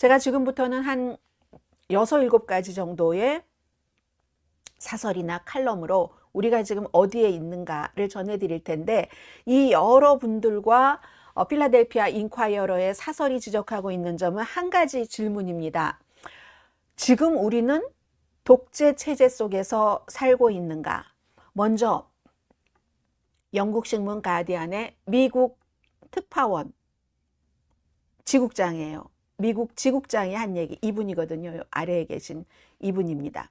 제가 지금부터는 한 여섯 일곱 가지 정도의 사설이나 칼럼으로 우리가 지금 어디에 있는가를 전해드릴 텐데 이 여러분들과 어, 필라델피아 인콰이어러의 사설이 지적하고 있는 점은 한 가지 질문입니다. 지금 우리는 독재 체제 속에서 살고 있는가? 먼저 영국 신문 가디안의 미국 특파원 지국장이에요. 미국 지국장이 한 얘기 이분이거든요. 요 아래에 계신 이분입니다.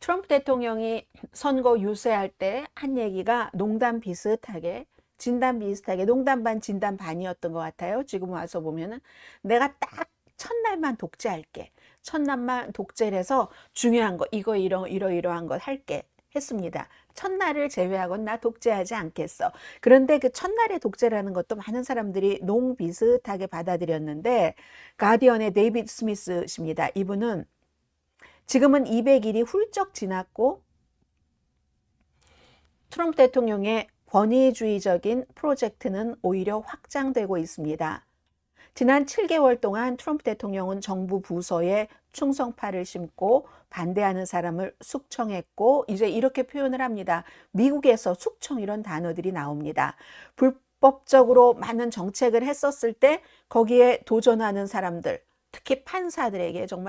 트럼프 대통령이 선거 유세할 때 한 얘기가 농담 비슷하게 진담 비슷하게 농담 반 진담 반이었던 것 같아요. 지금 와서 보면은 내가 딱 첫날만 독재할게. 첫날만 독재를 해서 중요한 거 이거 이러 이러 이러한 것 할게 했습니다. 첫날을 제외하고는 나 독재하지 않겠어. 그런데 그 첫날의 독재라는 것도 많은 사람들이 농 비슷하게 받아들였는데 가디언의 데이비드 스미스십니다. 이분은 지금은 200일이 훌쩍 지났고 트럼프 대통령의 권위주의적인 프로젝트는 오히려 확장되고 있습니다. 지난 7개월 동안 트럼프 대통령은 정부 부서에 충성파를 심고 반대하는 사람을 숙청했고 이제 이렇게 표현을 합니다. 미국에서 숙청 이런 단어들이 나옵니다. 불법적으로 많은 정책을 했었을 때 거기에 도전하는 사람들, 특히 판사들에게 정말